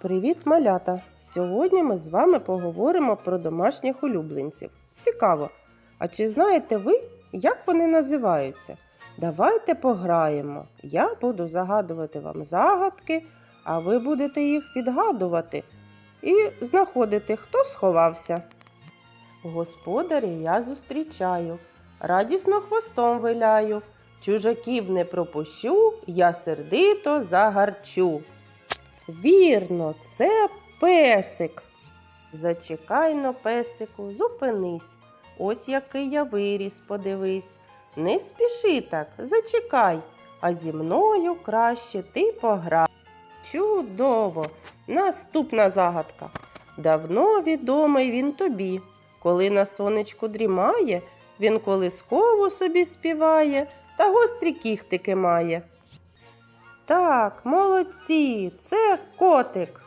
Привіт, малята! Сьогодні ми з вами поговоримо про домашніх улюбленців. Цікаво! А чи знаєте ви, як вони називаються? Давайте пограємо. Я буду загадувати вам загадки, а ви будете їх відгадувати і знаходити, хто сховався. Господарі я зустрічаю, радісно хвостом виляю. Чужаків не пропущу, я сердито загарчу. Вірно, це песик. Зачекай но, песику, зупинись. Ось який я виріс, подивись. Не спіши так, зачекай, а зі мною краще ти пограй. Чудово! Наступна загадка. Давно відомий він тобі. Коли на сонечку дрімає, він колисково собі співає та гострі кіхтики має. Так, молодці, це котик.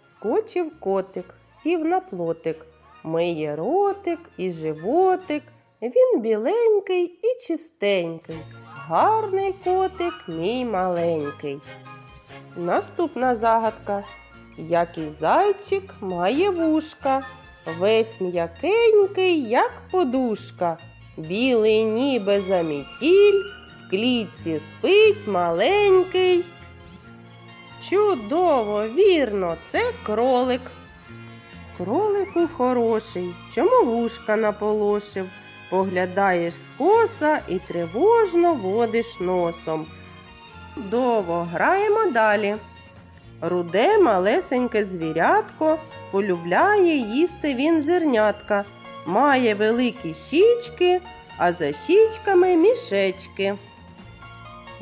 Скочив котик, сів на плотик, миє ротик і животик. Він біленький і чистенький. Гарний котик, мій маленький. Наступна загадка. Який зайчик має вушка, весь м'якенький, як подушка, білий ніби замітіль, клітці спить маленький. Чудово, вірно, це кролик. Кролику хороший, чому вушка наполошив? Поглядаєш скоса і тривожно водиш носом. Довго граємо далі. Руде малесеньке звірятко, полюбляє їсти він зернятка, має великі щічки, а за щічками мішечки.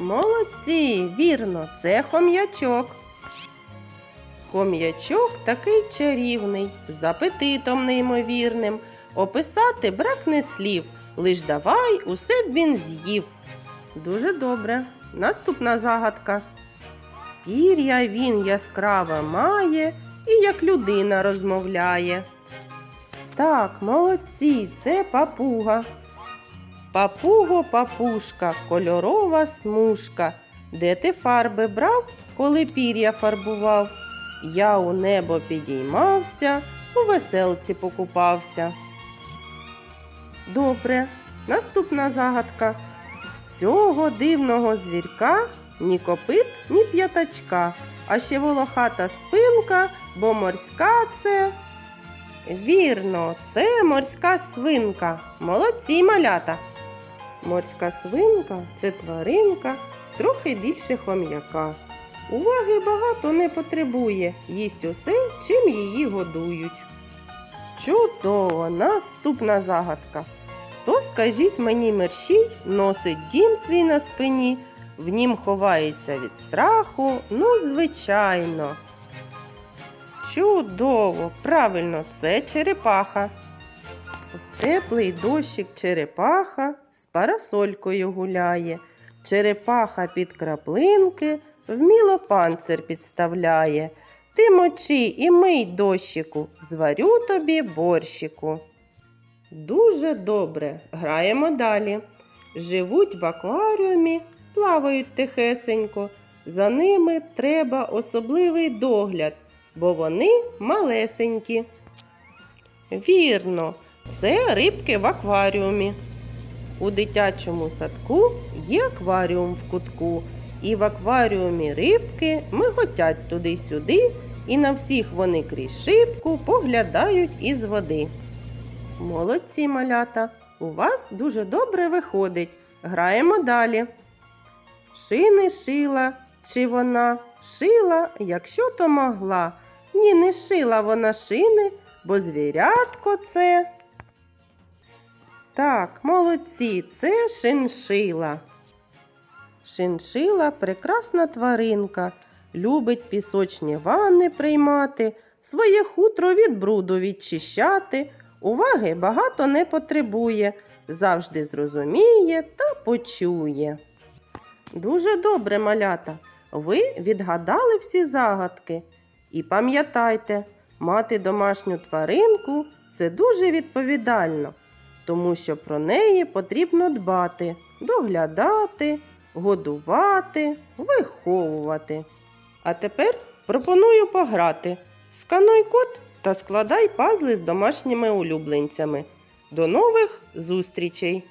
Молодці, вірно, це хом'ячок. Хом'ячок такий чарівний, з апетитом неймовірним. Описати бракне слів, лиш давай усе б він з'їв. Дуже добре. Наступна загадка. Пір'я він яскраве має і як людина розмовляє. Так, молодці, це папуга. Папуго, папушка, кольорова смужка. Де ти фарби брав, коли пір'я фарбував? Я у небо підіймався, у веселці покупався. Добре, наступна загадка. Цього дивного звірка ні копит, ні п'ятачка, а ще волохата спинка, бо морська це. Вірно, це морська свинка. Молодці малята. Морська свинка це тваринка, трохи більше хом'яка. Уваги багато не потребує, їсть усе, чим її годують. Чудово, наступна загадка. То скажіть мені мерщій, носить дім свій на спині, в нім ховається від страху, ну, звичайно. Чудово, правильно, це черепаха. Теплий дощик черепаха з парасолькою гуляє. Черепаха під краплинки вміло панцир підставляє. Ти мочи і мий дощику, зварю тобі борщику. Дуже добре, граємо далі. Живуть в акваріумі, плавають тихесенько. За ними треба особливий догляд, бо вони малесенькі. Вірно, це рибки в акваріумі. У дитячому садку є акваріум в кутку, і в акваріумі рибки миготять туди-сюди, і на всіх вони крізь шибку поглядають із води. Молодці малята, у вас дуже добре виходить. Граємо далі. Шини шила, чи вона шила, якщо то могла. Ні, не шила вона шини, бо звірятко це. Так, молодці, це шиншила. Шиншила прекрасна тваринка, любить пісочні ванни приймати, своє хутро від бруду відчищати, уваги багато не потребує, завжди зрозуміє та почує. Дуже добре, малята. Ви відгадали всі загадки. І пам'ятайте, мати домашню тваринку це дуже відповідально, тому що про неї потрібно дбати, доглядати, годувати, виховувати. А тепер пропоную пограти. Скануй код та складай пазли з домашніми улюбленцями. До нових зустрічей!